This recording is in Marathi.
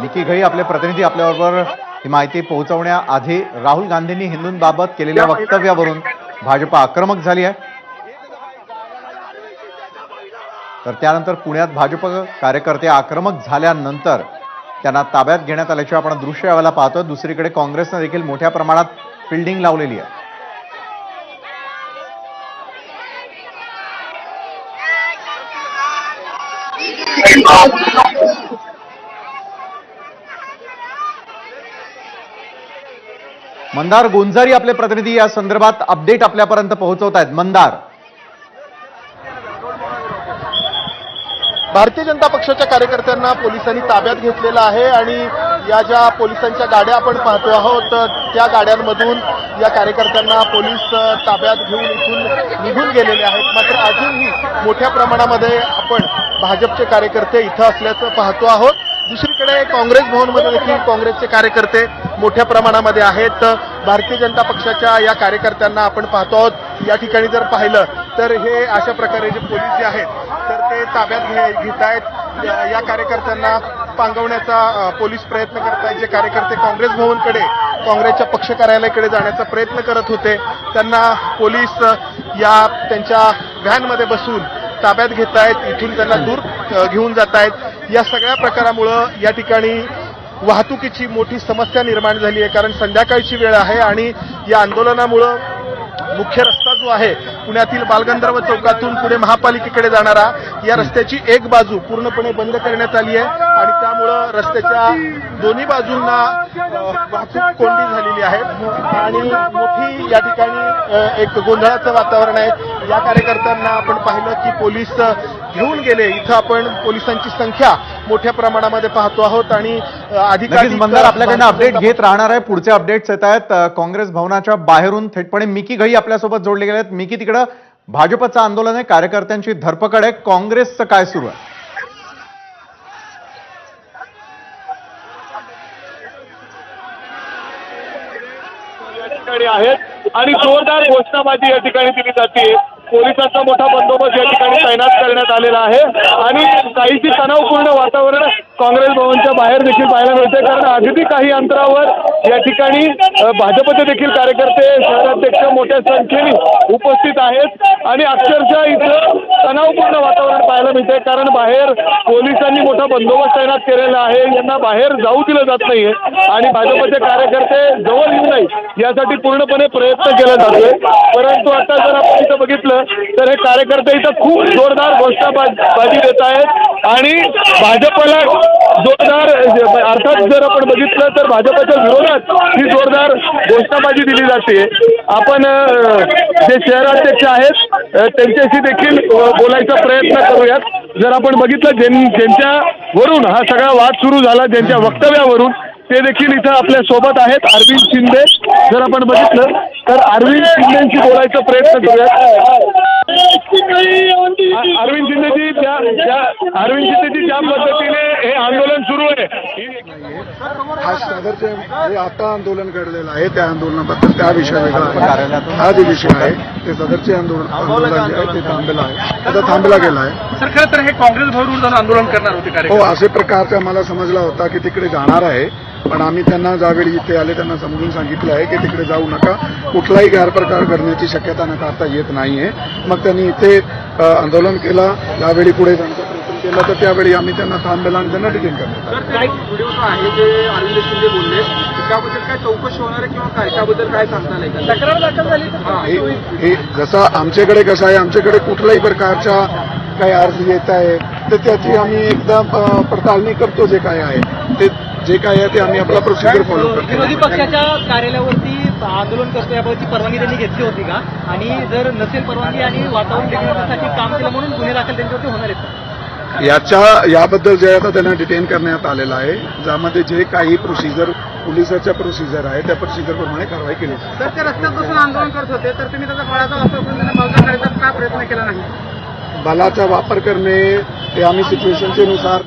निकी घई आपले प्रतिनिधी आपल्याबरोबर ही माहिती पोहोचवण्याआधी राहुल गांधींनी हिंदूंबाबत केलेल्या वक्तव्यावरून भाजप आक्रमक झाली आहे. तर त्यानंतर पुण्यात भाजप कार्यकर्ते आक्रमक झाल्यानंतर त्यांना ताब्यात घेण्यात आल्याचे आपण दृश्य यावेळेला पाहतोय. दुसरीकडे काँग्रेसनं देखील मोठ्या प्रमाणात फिल्डिंग लावलेली आहे. मंदार गोंजारी आपले प्रतिनिधी या संदर्भात अपडेट आपल्यापर्यंत पोहोचवत आहेत मंदार. भारतीय जनता पक्षाच्या कार्यकर्त्यांना पोलिसांनी ताब्यात घेतलेलं आहे आणि या ज्या पोलिसांच्या गाड्या आपण पाहतो आहोत त्या गाड्यांमधून या कार्यकर्त्यांना पोलीस ताब्यात घेऊन इथून निघून गेलेले आहेत. मात्र अजूनही मोठ्या प्रमाणामध्ये आपण भाजपचे कार्यकर्ते इथं असल्याचं पाहतो आहोत. दुसरीकडे काँग्रेस भवनमध्ये देखील काँग्रेसचे कार्यकर्ते मोठ्या प्रमाणामध्ये आहेत. भारतीय जनता पक्षाच्या या कार्यकर्त्यांना आपण पाहतो आहोत. या ठिकाणी जर पाहिलं तर हे अशा प्रकारे जे पोलीस जे आहेत तर ते ताब्यात घे घेत आहेत या- या कार्यकर्त्यांना पांगवण्याचा पोलीस प्रयत्न करत आहेत जे कार्यकर्ते काँग्रेस भवनकडे काँग्रेसच्या पक्ष कार्यालयाकडे जाण्याचा प्रयत्न करत होते त्यांना पोलीस या त्यांच्या व्हॅनमध्ये बसून ताब्यात घेत आहेत इथून त्यांना दूर घेऊन जात आहेत या सगळ्या प्रकारामुळं या ठिकाणी वाहतुकीची मोठी समस्या निर्माण झाली आहे कारण संध्याकाळची वेळ आहे आणि या आंदोलनामुळं मुख्य रस्ता जो आहे पुण्यातील बालगंधर्व चौकातून पुणे महापालिकेकडे जाणारा या रस्त्याची एक बाजू पूर्णपणे बंद करण्यात आली आहे आणि त्यामुळं रस्त्याच्या दोन्ही बाजूंना वाहतूक कोंडी झालेली आहे. आणि मोठी या ठिकाणी एक गोंधळाचं वातावरण आहे. या कार्यकर्त्यांना आपण पाहिलं की पोलीस घेऊन गेले. इथं आपण पोलिसांची संख्या मोठ्या प्रमाणामध्ये पाहतो आहोत आणि अ, नक्कीच अधिकाधिक मंदार आपल्याकडनं अपडेट घेत राहणार आहे. पुढचे अपडेट्स येत आहेत. काँग्रेस भवनाच्या बाहेरून थेटपणे मिकी घई आपल्यासोबत जोडले गेले आहेत. मिकी तिकडं भाजपचं आंदोलन आहे. कार्यकर्त्यांची धरपकड आहे. काँग्रेसचं काय सुरू आहे? आहेत. आणि जोरदार घोषणाबाजी या ठिकाणी दिली जाते. पोलिसांचा मोठा बंदोबस्त या ठिकाणी तैनात करण्यात आलेला आहे. आणि काहीशी तणावपूर्ण वातावरण काँग्रेस भवनच्या बाहेर देखील पाहायला मिळते कारण अगदी काही अंतरावर या ठिकाणी भाजपचे देखील कार्यकर्ते शहराध्यक्ष मोठ्या संख्येने उपस्थित आहेत. आणि अक्षरशः इथं तणावपूर्ण वातावरण पाहायला मिळते कारण बाहेर पोलिसांनी मोठा बंदोबस्त तैनात केलेला आहे. यांना बाहेर जाऊ दिलं जात नाहीये. आणि भाजपचे कार्यकर्ते जवळ येऊ नाही यासाठी पूर्णपणे प्रयत्न केला जातोय. परंतु आता जर आपण इथं बघितलं तर हे कार्यकर्ते इथं खूप जोरदार घोषणाबाजी देत आहेत. आणि भाजपला जोरदार अर्थात जर आपण बघितलं तर भाजपच्या विरोधात ही जोरदार घोषणाबाजी दिली जाते. आपण जे शहराध्यक्ष आहेत त्यांच्याशी देखील बोलायचा प्रयत्न करूयात. जर आपण बघितलं ज्यां ज्यांच्यावरून हा सगळा वाद सुरू झाला ज्यांच्या वक्तव्यावरून ते देखील इथं आपल्यासोबत आहेत. अरविंद शिंदे जर आपण बघितलं तर अरविंद शिंदेशी बोलायचा प्रयत्न करूयात. अरविंद शिंदेजी ज्या ज्या अरविंद शिंदेजी ज्या पद्धतीने हे आंदोलन सुरू आहे. हा सदरचे जे आता आंदोलन घडलेलं आहे त्या आंदोलनाबद्दल त्या विषय वेगळा आहे. कार्यालयातून हा जे विषय आहे ते सदरचे आंदोलन आंदोलन जे आहे ते थांबलेलं आहे. आता थांबला गेला आहे. सर खरं तर हे काँग्रेस भवनवर जाऊन आंदोलन करणार होते हो असे प्रकारचा मला समजला होता की तिकडे जाणार आहे. पण आम्ही त्यांना ज्यावेळी इथे आले त्यांना समजून सांगितलं आहे की तिकडे जाऊ नका. कुठलाही गैरप्रकार घडण्याची शक्यता नकारता येत नाहीये. मग त्यांनी इथे आंदोलन केला. यावेळी पुढे प्रयत्न केला तर त्यावेळी आम्ही त्यांना थांबलेला आणि त्यांना डिटेन व्हिडिओ आहे जे अरविंद शिंदे बोलले त्याबद्दल काय चौकशी होणार आहे किंवा काय? त्याबद्दल काय सांगता नाही तक्रार दाखल झाली हे. हे जसं आमच्याकडे कसं आहे आमच्याकडे कुठल्याही प्रकारच्या काही अर्ज येत आहे तर त्याची आम्ही एकदा पडताळणी करतो जे काय आहे. ते जे काय आहे ते आम्ही आपला प्रोसिजर फॉलो करतो. विरोधी पक्षाच्या कार्यालयावरती आंदोलन करतो याबाबतची परवानगी त्यांनी घेतली होती का? आणि जर नसेल परवानगी आणि वातावरण बिघडवण्यासाठी काम केलं म्हणून गुन्हे दाखल त्यांच्यावरती होणार आहेत? याच्या याबद्दल जे आहे आता त्यांना डिटेन करण्यात आलेलं आहे ज्यामध्ये जे काही प्रोसिजर पोलिसाच्या प्रोसिजर आहे त्या प्रोसिजरप्रमाणे कारवाई केली सर ते रस्त्यात बसून आंदोलन करत होते तर तुम्ही त्याचा फळाचा वापर करून त्यांना काढायचा का प्रयत्न केला नाही? बलाचा वापर करणे हे आम्ही सिच्युएशनचे नुसार